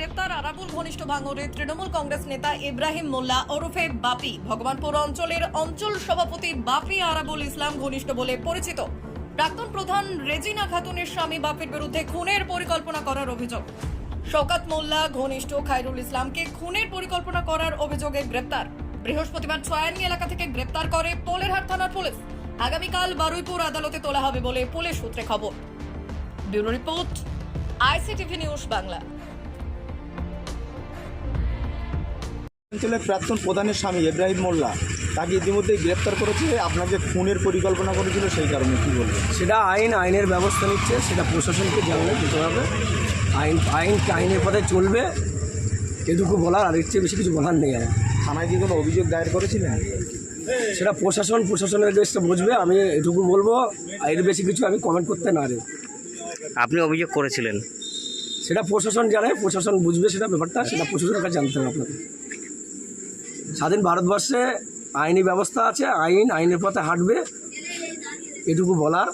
গ্রেপ্তার আরাবুল ঘনিষ্ঠ ভাঙড়ের তৃণমূল কংগ্রেস নেতা ইব্রাহিম মোল্লা ওরফে বাপি। ভগবানপুর অঞ্চলের অঞ্চল সভাপতি বাপি আরাবুল ইসলাম ঘনিষ্ঠ বলে পরিচিত। প্রাক্তন প্রধান রেজিনা খাতুনের স্বামী বাপির বিরুদ্ধে খুনের পরিকল্পনা করার অভিযোগ। শওকাত মোল্লা ঘনিষ্ঠ খায়রুল ইসলামকে খুনের পরিকল্পনা করার অভিযোগে গ্রেপ্তার। বৃহস্পতিবার ছয়ানি এলাকা থেকে গ্রেপ্তার করে পোলেরহাট থানার পুলিশ। আগামীকাল বারুইপুর আদালতে তোলা হবে বলে পুলিশ সূত্রে খবর। Bureau report, ICTV news Bangla. অঞ্চলের প্রাক্তন প্রধানের স্বামী ইব্রাহিম মোল্লা তাকে ইতিমধ্যেই গ্রেপ্তার করেছে। আপনাকে খুনের পরিকল্পনা করেছিল সেই কারণে কি বলবেন? সেটা আইন আইনের ব্যবস্থা নিচ্ছে সেটা প্রশাসনকে জানলে দিতে হবে আইন আইন আইনের পথে চলবে। এটুকু বলার আর চেয়ে বেশি কিছু বলার নেই আমার। থানায় কি কোনো অভিযোগ দায়ের করেছিলেন? সেটা প্রশাসন প্রশাসনের দেশটা বুঝবে আমি এটুকু বলব এর বেশি কিছু আমি কমেন্ট করতে না রে আপনি অভিযোগ করেছিলেন? সেটা প্রশাসন জানে প্রশাসন বুঝবে সেটা ব্যাপারটা সেটা প্রশাসনের কাছে জানতে হবে আপনাকে। স্বাধীন ভারতবর্ষে আইনি ব্যবস্থা আছে আইন আইনের পথে হাঁটবে এটুকু বলার।